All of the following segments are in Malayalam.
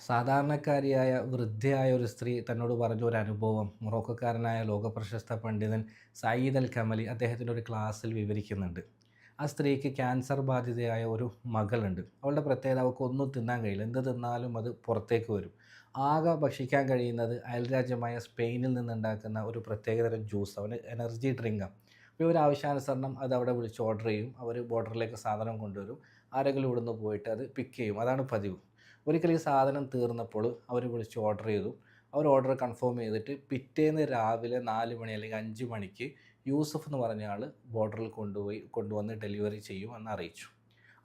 സാധാരണക്കാരിയായ വൃദ്ധയായ ഒരു സ്ത്രീ തന്നോട് പറഞ്ഞ ഒരു അനുഭവം മൊറോക്കോക്കാരനായ ലോകപ്രശസ്ത പണ്ഡിതൻ സയ്യിദ് അൽ കമലി അദ്ദേഹത്തിന്റെ ഒരു ക്ലാസ്സിൽ വിവരിക്കുന്നുണ്ട്. ആ സ്ത്രീക്ക് ക്യാൻസർ ബാധിതയായ ഒരു മകളുണ്ട്. അവളുടെ പ്രത്യേകത അവൾക്ക് ഒന്നും തിന്നാൻ കഴിയില്ല. എന്ത് തിന്നാലും അത് പുറത്തേക്ക് വരും. ആകെ ഭക്ഷിക്കാൻ കഴിയുന്നത് അയൽരാജ്യമായ സ്പെയിനിൽ നിന്നുണ്ടാക്കുന്ന ഒരു പ്രത്യേകതരം ജ്യൂസ്. അവന് എനർജി ഡ്രിങ്കാണ് അപ്പോൾ ഇവർ ആവശ്യാനുസരണം അത് അവിടെ വിളിച്ച് ഓർഡർ ചെയ്യും. അവർ ബോർഡറിലേക്ക് സാധനം കൊണ്ടുവരും. ആരെങ്കിലും ഇവിടുന്ന് പോയിട്ട് അത് പിക്ക് ചെയ്യും. അതാണ് പതിവ്. ഒരിക്കൽ ഈ സാധനം തീർന്നപ്പോൾ അവർ വിളിച്ച് ഓർഡർ ചെയ്തു. അവർ ഓർഡർ കൺഫേം ചെയ്തിട്ട് പിറ്റേന്ന് രാവിലെ നാല് മണി അല്ലെങ്കിൽ അഞ്ച് മണിക്ക് യൂസഫ് എന്ന് പറഞ്ഞ ആൾ ബോർഡറിൽ കൊണ്ടുപോയി കൊണ്ടുവന്ന് ഡെലിവറി ചെയ്യും എന്ന് അറിയിച്ചു.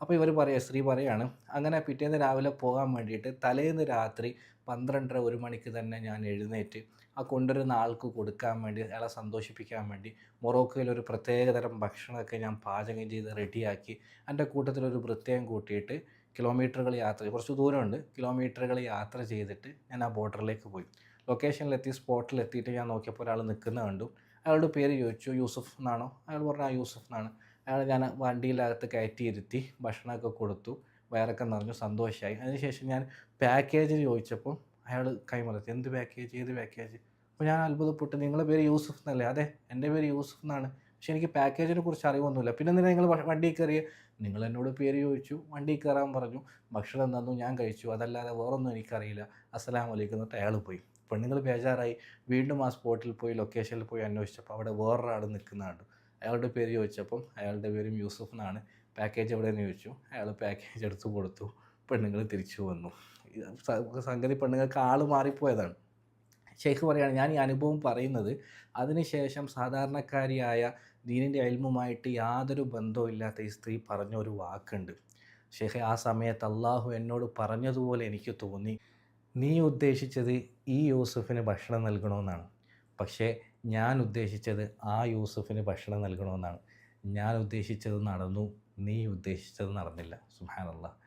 അപ്പോൾ ഇവർ പറയുക സ്ത്രീ പറയാണ് അങ്ങനെ പിറ്റേന്ന് രാവിലെ പോകാൻ വേണ്ടിയിട്ട് തലേന്ന് രാത്രി പന്ത്രണ്ടര ഒരു മണിക്ക് തന്നെ ഞാൻ എഴുന്നേറ്റ് ആ കൊണ്ടുവരുന്ന ആൾക്ക് കൊടുക്കാൻ വേണ്ടി അയാളെ സന്തോഷിപ്പിക്കാൻ വേണ്ടി മൊറോക്കോയിൽ ഒരു പ്രത്യേകതരം ഭക്ഷണമൊക്കെ ഞാൻ പാചകം ചെയ്ത് റെഡിയാക്കി എന്റെ കൂട്ടത്തിലൊരു പ്രത്യേകം കൂട്ടിയിട്ട് കിലോമീറ്ററുകൾ യാത്ര കുറച്ച് ദൂരമുണ്ട്. കിലോമീറ്ററുകൾ യാത്ര ചെയ്തിട്ട് ഞാൻ ആ ബോർഡറിലേക്ക് പോയി. ലൊക്കേഷനിലെത്തി സ്പോട്ടിലെത്തിയിട്ട് ഞാൻ നോക്കിയപ്പോൾ ഒരാൾ നിൽക്കുന്ന കണ്ടു. അയാളുടെ പേര് ചോദിച്ചു. യൂസഫ് എന്നാണോ? അയാൾ പറഞ്ഞു ആ യൂസഫ് എന്നാണ്. അയാൾ ഞാൻ വണ്ടിയിലകത്ത് കയറ്റി ഇരുത്തി ഭക്ഷണമൊക്കെ കൊടുത്തു വയറൊക്കെ നിറഞ്ഞു സന്തോഷമായി അതിനുശേഷം ഞാൻ പാക്കേജ് ചോദിച്ചപ്പോൾ അയാൾ കൈമറത്തി എന്ത് പാക്കേജ് ഏത് പാക്കേജ് അപ്പോൾ ഞാൻ അത്ഭുതപ്പെട്ടു. നിങ്ങളുടെ പേര് യൂസഫ് എന്നല്ലേ? അതെ എന്റെ പേര് യൂസഫ് എന്നാണ്. പക്ഷെ എനിക്ക് പാക്കേജിനെ കുറിച്ച് അറിവൊന്നുമില്ല. പിന്നെ എന്തിനാ നിങ്ങൾ വണ്ടി കയറിയ? നിങ്ങൾ എന്നോട് പേര് ചോദിച്ചു വണ്ടി കയറാൻ പറഞ്ഞു. ഭക്ഷണം തന്നു ഞാൻ കഴിച്ചു. അതല്ലാതെ വേറൊന്നും എനിക്കറിയില്ല. അസ്സലാം വലൈക്കും എന്നിട്ട് അയാൾ പോയി. പെണ്ണുങ്ങൾ ബേജാറായി. വീണ്ടും ആ സ്പോട്ടിൽ പോയി ലൊക്കേഷനിൽ പോയി അന്വേഷിച്ചപ്പോൾ അവിടെ വേറൊരാൾ നിൽക്കുന്നതാണ് അയാളുടെ പേര് ചോദിച്ചപ്പം അയാളുടെ പേരും യൂസഫ് എന്നാണ് പാക്കേജ് എവിടെയെന്ന് ചോദിച്ചു. അയാൾ പാക്കേജ് എടുത്തു കൊടുത്തു. പെണ്ണുങ്ങൾ തിരിച്ചു വന്നു. സംഗതി പെണ്ണുങ്ങൾക്ക് ആൾ മാറിപ്പോയതാണ്. ഷെയ്ഖ് പറയുകയാണ് ഞാൻ ഈ അനുഭവം പറയുന്നത് അതിനുശേഷം സാധാരണക്കാരിയായ ദീനിന്റെ അയൽമുമായിട്ട് യാതൊരു ബന്ധവും ഇല്ലാത്ത ഈ സ്ത്രീ പറഞ്ഞ ഒരു വാക്കുണ്ട്. ഷെയ്ഖ് ആ സമയത്ത് അള്ളാഹു എന്നോട് പറഞ്ഞതുപോലെ എനിക്ക് തോന്നി. നീ ഉദ്ദേശിച്ചത് ഈ യൂസഫിന് ഭക്ഷണം നൽകണമെന്നാണ്. പക്ഷേ ഞാൻ ഉദ്ദേശിച്ചത് ആ യൂസഫിന് ഭക്ഷണം നൽകണമെന്നാണ്. ഞാൻ ഉദ്ദേശിച്ചത് നടന്നു. നീ ഉദ്ദേശിച്ചത് നടന്നില്ല. സുഹാനല്ല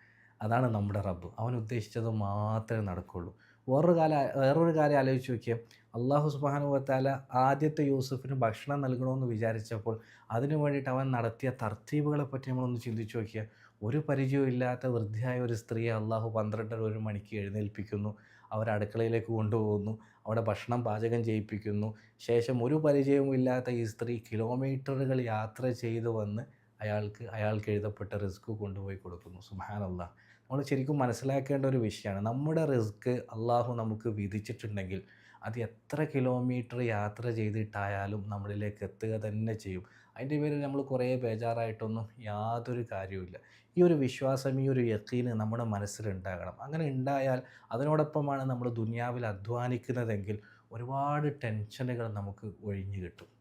അതാണ് നമ്മുടെ റബ്ബ്. അവൻ ഉദ്ദേശിച്ചത് മാത്രമേ നടക്കുള്ളൂ. വേറൊരു കാല വേറൊരു കാര്യം ആലോചിച്ച് നോക്കിയ. അള്ളാഹു സുബാനുവത്താല ആദ്യത്തെ യൂസഫിന് ഭക്ഷണം നൽകണമെന്ന് വിചാരിച്ചപ്പോൾ അതിനു വേണ്ടിയിട്ട് അവൻ നടത്തിയ തർത്തീബുകളെ പറ്റി നമ്മളൊന്ന് ചിന്തിച്ച് നോക്കിയാൽ ഒരു പരിചയവും ഇല്ലാത്ത വൃദ്ധയായ ഒരു സ്ത്രീയെ അള്ളാഹു പന്ത്രണ്ടര ഒരു മണിക്ക് എഴുന്നേൽപ്പിക്കുന്നു. അവർ അടുക്കളയിലേക്ക് കൊണ്ടുപോകുന്നു. അവിടെ ഭക്ഷണം പാചകം ചെയ്യിപ്പിക്കുന്നു. ശേഷം ഒരു പരിചയവും ഇല്ലാത്ത ഈ സ്ത്രീ കിലോമീറ്ററുകൾ യാത്ര ചെയ്തു വന്ന് അയാൾക്ക് അയാൾക്ക് എഴുതപ്പെട്ട റിസ്ക് കൊണ്ടുപോയി കൊടുക്കുന്നു. സുഹാനല്ല നമ്മൾ ശരിക്കും മനസ്സിലാക്കേണ്ട ഒരു വിഷയമാണ്. നമ്മുടെ റിസ്ക് അള്ളാഹു നമുക്ക് വിധിച്ചിട്ടുണ്ടെങ്കിൽ അത് എത്ര കിലോമീറ്റർ യാത്ര ചെയ്തിട്ടായാലും നമ്മളിലേക്ക് എത്തുക തന്നെ ചെയ്യും. അതിന്റെ പേരിൽ നമ്മൾ കുറേ ബേജാറായിട്ടൊന്നും യാതൊരു കാര്യവുമില്ല. ഈ ഒരു വിശ്വാസം ഈ ഒരു യക്കീന് നമ്മുടെ മനസ്സിലുണ്ടാകണം. അങ്ങനെ ഉണ്ടായാൽ അതിനോടൊപ്പമാണ് നമ്മൾ ദുനിയാവിൽ അധ്വാനിക്കുന്നതെങ്കിൽ ഒരുപാട് ടെൻഷനുകൾ നമുക്ക് ഒഴിഞ്ഞു കിട്ടും.